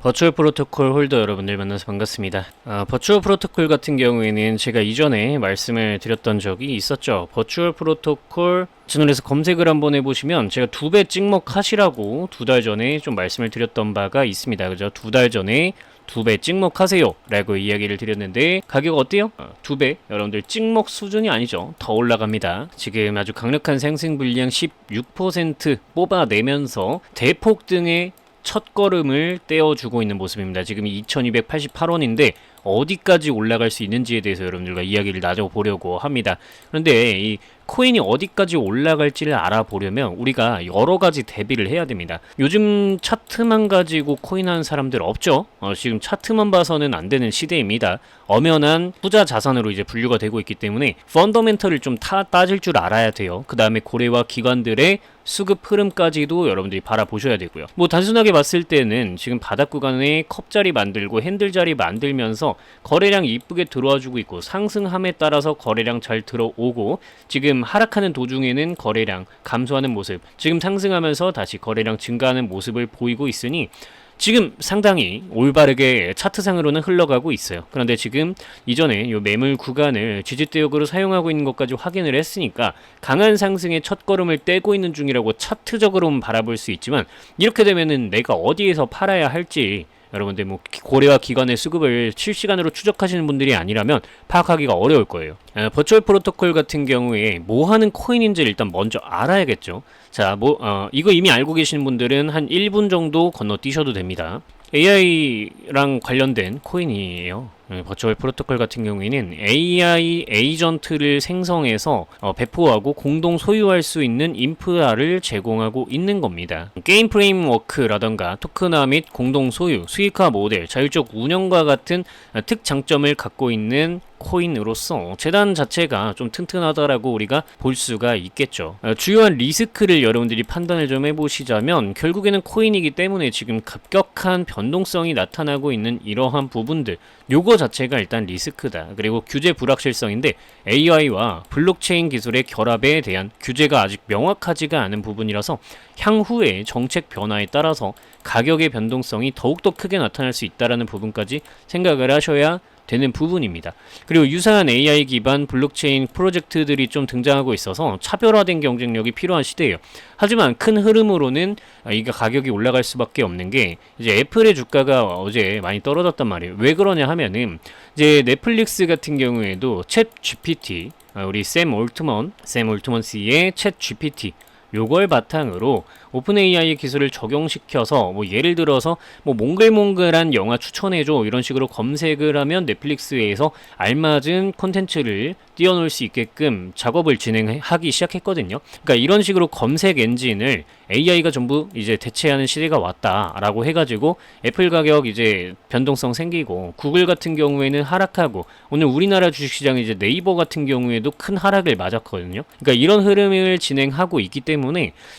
버추얼 프로토콜 홀더 여러분들 만나서 반갑습니다. 아, 버추얼 프로토콜 같은 경우에는 제가 이전에 말씀을 드렸던 적이 있었죠. 버추얼 프로토콜 채널에서 검색을 한번 해보시면 제가 두 배 찍먹하시라고 두 달 전에 좀 말씀을 드렸던 바가 있습니다. 그죠? 두 달 전에 두 배 찍먹하세요 라고 이야기를 드렸는데 가격 어때요? 어, 두배 여러분들 찍먹 수준이 아니죠 더 올라갑니다 지금 아주 강력한 분량 16% 뽑아내면서 대폭 등의 첫 걸음을 떼어주고 있는 모습입니다. 지금 2288원인데 어디까지 올라갈 수 있는지에 대해서 여러분들과 이야기를 나눠보려고 합니다. 그런데 이 코인이 어디까지 올라갈지를 알아보려면 우리가 여러 가지 대비를 해야 됩니다. 요즘 차트만 가지고 코인 하는 사람들 없죠? 어, 지금 차트만 봐서는 안 되는 시대입니다. 엄연한 투자 자산으로 이제 분류가 되고 있기 때문에 펀더멘털을 좀 타, 따질 줄 알아야 돼요. 그 다음에 고래와 기관들의 수급 흐름까지도 여러분들이 바라보셔야 되고요. 뭐 단순하게 봤을 때는 지금 바닥 구간에 컵자리 만들고 핸들 자리 만들면서 거래량 이쁘게 들어와 주고 있고 상승함에 따라서 거래량 잘 들어오고 지금 하락하는 도중에는 거래량 감소하는 모습 지금 상승하면서 다시 거래량 증가하는 모습을 보이고 있으니 지금 상당히 올바르게 차트상으로는 흘러가고 있어요. 그런데 지금 이전에 요 매물 구간을 지지대역으로 사용하고 있는 것까지 확인을 했으니까 강한 상승의 첫 걸음을 떼고 있는 중이라고 차트적으로는 바라볼 수 있지만 이렇게 되면은 내가 어디에서 팔아야 할지 여러분들 뭐 기- 고래와 기관의 수급을 실시간으로 추적하시는 분들이 아니라면 파악하기가 어려울 거예요. 어, 버추얼 프로토콜 같은 경우에 뭐 하는 코인인지를 일단 먼저 알아야겠죠. 자, 뭐 어, 이거 이미 알고 계시는 분들은 한 1분 정도 건너뛰셔도 됩니다. AI랑 관련된 코인이에요. 네, 버추얼 프로토콜 같은 경우에는 AI 에이전트를 생성해서 어, 배포하고 공동 소유할 수 있는 인프라를 제공하고 있는 겁니다. 게임 프레임워크라던가 토큰화 및 공동 소유, 수익화 모델, 자율적 운영과 같은 어, 특장점을 갖고 있는 코인으로서 재단 자체가 좀 튼튼하다라고 우리가 볼 수가 있겠죠. 어, 주요한 리스크를 여러분들이 판단을 좀 해보시자면 결국에는 코인이기 때문에 지금 급격한 변동성이 나타나고 있는 이러한 부분들 요거 자체가 일단 리스크다. 그리고 규제 불확실성인데 AI와 블록체인 기술의 결합에 대한 규제가 아직 명확하지가 않은 부분이라서 향후의 정책 변화에 따라서 가격의 변동성이 더욱더 크게 나타날 수 있다라는 부분까지 생각을 하셔야 되는 부분입니다. 그리고 유사한 AI 기반 블록체인 프로젝트들이 좀 등장하고 있어서 차별화된 경쟁력이 필요한 시대예요. 하지만 큰 흐름으로는 아, 이게 가격이 올라갈 수밖에 없는 게 이제 애플의 주가가 어제 많이 떨어졌단 말이에요. 왜 그러냐 하면은 이제 넷플릭스 같은 경우에도 챗 GPT 아, 우리 샘 올트먼 샘 올트먼 씨의 챗 GPT 요걸 바탕으로 오픈 AI 기술을 적용시켜서 뭐 예를 들어서 뭐 몽글몽글한 영화 추천해줘 이런 식으로 검색을 하면 넷플릭스에서 알맞은 콘텐츠를 띄워놓을 수 있게끔 작업을 진행하기 시작했거든요. 그러니까 이런 식으로 검색 엔진을 AI가 전부 이제 대체하는 시대가 왔다라고 해가지고 애플 가격 이제 변동성 생기고 구글 같은 경우에는 하락하고 오늘 우리나라 주식시장 이제 네이버 같은 경우에도 큰 하락을 맞았거든요. 그러니까 이런 흐름을 진행하고 있기 때문에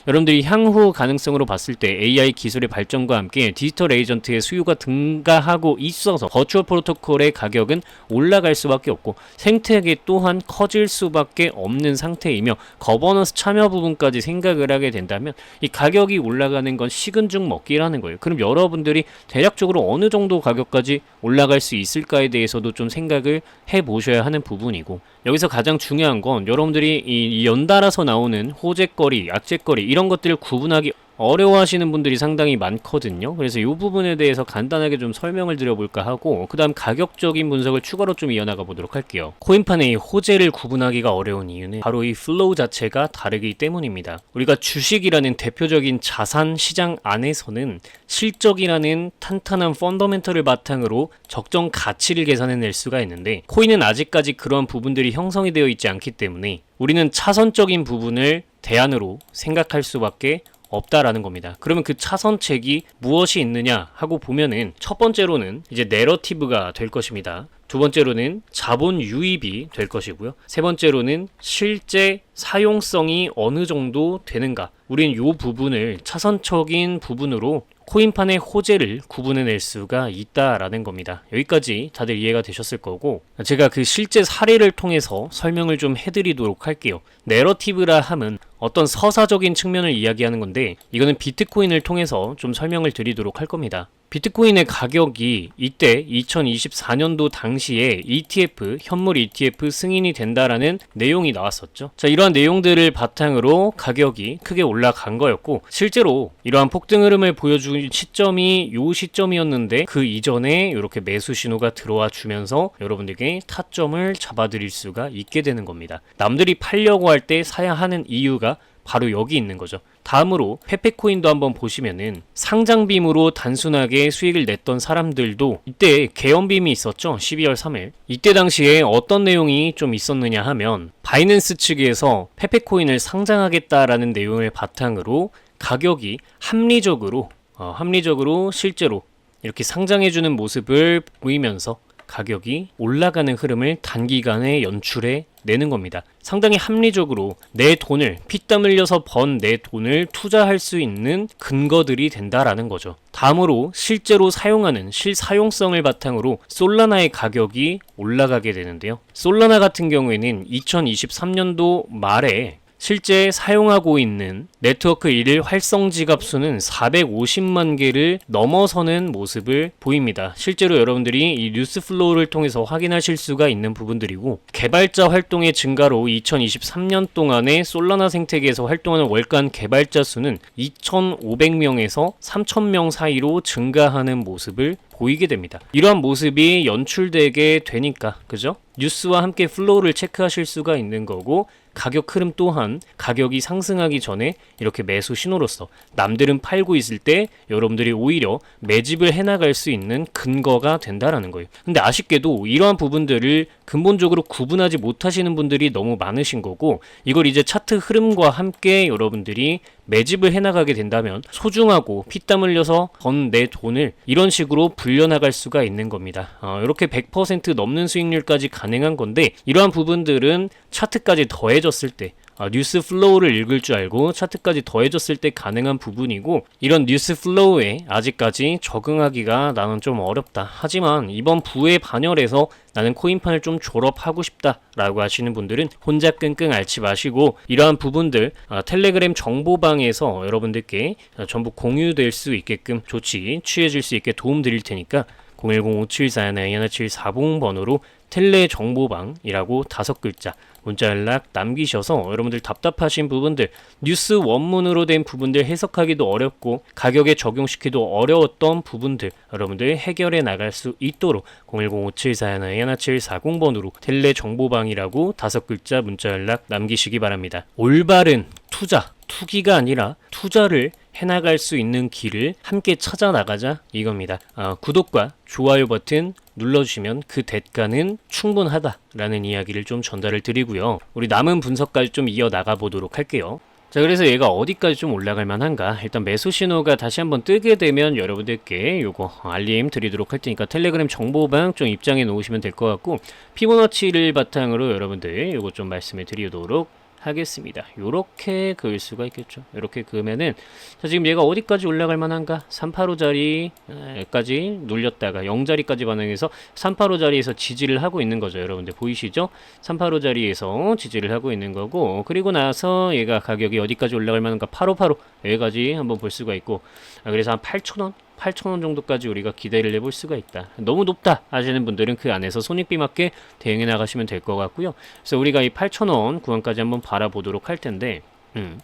여러분들이 향후 가능성으로 봤을 때 AI 기술의 발전과 함께 디지털 에이전트의 수요가 증가하고 있어서 버추얼 프로토콜의 가격은 올라갈 수밖에 없고 생태계 또한 커질 수밖에 없는 상태이며 거버넌스 참여 부분까지 생각을 하게 된다면 이 가격이 올라가는 건 식은 죽 먹기라는 거예요. 그럼 여러분들이 대략적으로 어느 정도 가격까지 올라갈 수 있을까에 대해서도 좀 생각을 해 보셔야 하는 부분이고 여기서 가장 중요한 건 여러분들이 이 연달아서 나오는 호재거리, 약재거리 이런 것들을 구분하기 어려워하시는 분들이 상당히 많거든요. 그래서 이 부분에 대해서 간단하게 좀 설명을 드려볼까 하고 그 다음 가격적인 분석을 추가로 좀 이어나가 보도록 할게요. 코인판의 이 호재를 구분하기가 어려운 이유는 바로 이 플로우 자체가 다르기 때문입니다. 우리가 주식이라는 대표적인 자산 시장 안에서는 실적이라는 탄탄한 펀더멘털을 바탕으로 적정 가치를 계산해낼 수가 있는데 코인은 아직까지 그러한 부분들이 형성이 되어 있지 않기 때문에 우리는 차선적인 부분을 대안으로 생각할 수밖에 없다라는 겁니다. 그러면 그 차선책이 무엇이 있느냐 하고 보면은 첫 번째로는 이제 내러티브가 될 것입니다. 두 번째로는 자본 유입이 될 것이고요. 세 번째로는 실제 사용성이 어느 정도 되는가. 우린 요 부분을 차선적인 부분으로 코인판의 호재를 구분해낼 수가 있다라는 겁니다. 여기까지 다들 이해가 되셨을 거고 제가 그 실제 사례를 통해서 설명을 좀 해드리도록 할게요. 내러티브라 함은 어떤 서사적인 측면을 이야기하는 건데 이거는 비트코인을 통해서 좀 설명을 드리도록 할 겁니다. 비트코인의 가격이 이때 2024년도 당시에 ETF, 현물 ETF 승인이 된다라는 내용이 나왔었죠. 자, 이러한 내용들을 바탕으로 가격이 크게 올라간 거였고 실제로 이러한 폭등 흐름을 보여준 시점이 요 시점이었는데 그 이전에 이렇게 매수 신호가 들어와 주면서 여러분들에게 타점을 잡아드릴 수가 있게 되는 겁니다. 남들이 팔려고 할 때 사야 하는 이유가 바로 여기 있는 거죠. 다음으로 페페코인도 한번 보시면은 상장빔으로 단순하게 수익을 냈던 사람들도 이때 개연빔이 있었죠. 12월 3일. 이때 당시에 어떤 내용이 좀 있었느냐 하면 바이낸스 측에서 페페코인을 상장하겠다라는 내용을 바탕으로 가격이 합리적으로 어, 합리적으로 실제로 이렇게 상장해주는 모습을 보이면서 가격이 올라가는 흐름을 단기간에 연출해 내는 겁니다. 상당히 합리적으로 내 돈을 피땀 흘려서 번 내 돈을 투자할 수 있는 근거들이 된다라는 거죠. 다음으로 실제로 사용하는 실사용성을 바탕으로 솔라나의 가격이 올라가게 되는데요. 솔라나 같은 경우에는 2023년도 말에 실제 사용하고 있는 네트워크 1일 활성 지갑 수는 450만 개를 넘어서는 모습을 보입니다. 실제로 여러분들이 이 뉴스 플로우를 통해서 확인하실 수가 있는 부분들이고 개발자 활동의 증가로 2023년 동안에 솔라나 생태계에서 활동하는 월간 개발자 수는 2,500명에서 3,000명 사이로 증가하는 모습을 보이게 됩니다. 이러한 모습이 연출되게 되니까 그죠? 뉴스와 함께 플로우를 체크하실 수가 있는 거고 가격 흐름 또한 가격이 상승하기 전에 이렇게 매수 신호로서 남들은 팔고 있을 때 여러분들이 오히려 매집을 해나갈 수 있는 근거가 된다라는 거예요. 근데 아쉽게도 이러한 부분들을 근본적으로 구분하지 못하시는 분들이 너무 많으신 거고 이걸 이제 차트 흐름과 함께 여러분들이 매집을 해나가게 된다면 소중하고 피땀 흘려서 번 내 돈을 이런 식으로 불려나갈 수가 있는 겁니다. 어, 이렇게 100% 넘는 수익률까지 가능한 건데 이러한 부분들은 차트까지 더해졌을 때 아, 뉴스 플로우를 읽을 줄 알고 차트까지 더해졌을 때 가능한 부분이고 이런 뉴스 플로우에 아직까지 적응하기가 나는 좀 어렵다. 하지만 이번 부의 반열에서 나는 코인판을 좀 졸업하고 싶다 라고 하시는 분들은 혼자 끙끙 앓지 마시고 이러한 부분들 아, 텔레그램 정보방에서 여러분들께 아, 전부 공유될 수 있게끔 조치 취해질 수 있게 도움 드릴 테니까 010-5741-1740번으로 텔레 정보방이라고 다섯 글자 문자 연락 남기셔서 여러분들 답답하신 부분들 뉴스 원문으로 된 부분들 해석하기도 어렵고 가격에 적용시키기도 어려웠던 부분들 여러분들 해결해 나갈 수 있도록 010-5741-1740번으로 텔레 정보방이라고 다섯 글자 문자 연락 남기시기 바랍니다. 올바른 투자 투기가 아니라 투자를 해나갈 수 있는 길을 함께 찾아 나가자 이겁니다. 아, 구독과 좋아요 버튼 눌러주시면 그 대가는 충분하다라는 이야기를 좀 전달을 드리고요. 우리 남은 분석까지 좀 이어 나가 보도록 할게요. 자 그래서 얘가 어디까지 좀 올라갈 만한가 일단 매수 신호가 다시 한번 뜨게 되면 여러분들께 요거 알림 드리도록 할 테니까 텔레그램 정보방 좀 입장해 놓으시면 될 것 같고 피보너치를 바탕으로 여러분들 요거 좀 말씀해 드리도록 하겠습니다. 요렇게 그을 수가 있겠죠. 이렇게 그으면은 자 지금 얘가 어디까지 올라갈 만한가? 385 자리까지 눌렸다가 0 자리까지 반응해서 385 자리에서 지지를 하고 있는 거죠. 여러분들 보이시죠? 385 자리에서 지지를 하고 있는 거고 그리고 나서 얘가 가격이 어디까지 올라갈 만한가? 8585 여기까지 한번 볼 수가 있고 아, 그래서 한 8,000원 8,000원 정도까지 우리가 기대를 해볼 수가 있다. 너무 높다 하시는 분들은 그 안에서 손익비 맞게 대응해 나가시면 될 것 같고요. 그래서 우리가 이 8,000원 구간까지 한번 바라보도록 할 텐데 음,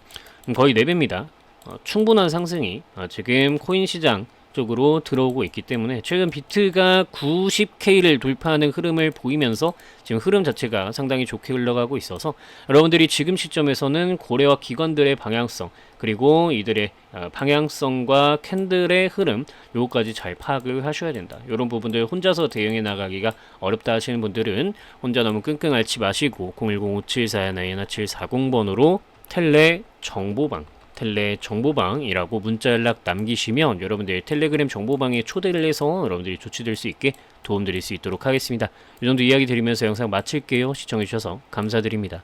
거의 4배입니다. 어, 충분한 상승이 어, 지금 코인 시장 쪽으로 들어오고 있기 때문에 최근 비트가 90K를 돌파하는 흐름을 보이면서 지금 흐름 자체가 상당히 좋게 흘러가고 있어서 여러분들이 지금 시점에서는 고래와 기관들의 방향성 그리고 이들의 어, 방향성과 캔들의 흐름 요거까지 잘 파악을 하셔야 된다. 이런 부분들 혼자서 대응해 나가기가 어렵다 하시는 분들은 혼자 너무 끙끙 앓지 마시고 010-5741-1740번으로 텔레 정보방 텔레 정보방이라고 문자 연락 남기시면 여러분들 텔레그램 정보방에 초대를 해서 여러분들이 조치될 수 있게 도움드릴 수 있도록 하겠습니다. 이 정도 이야기 드리면서 영상 마칠게요. 시청해주셔서 감사드립니다.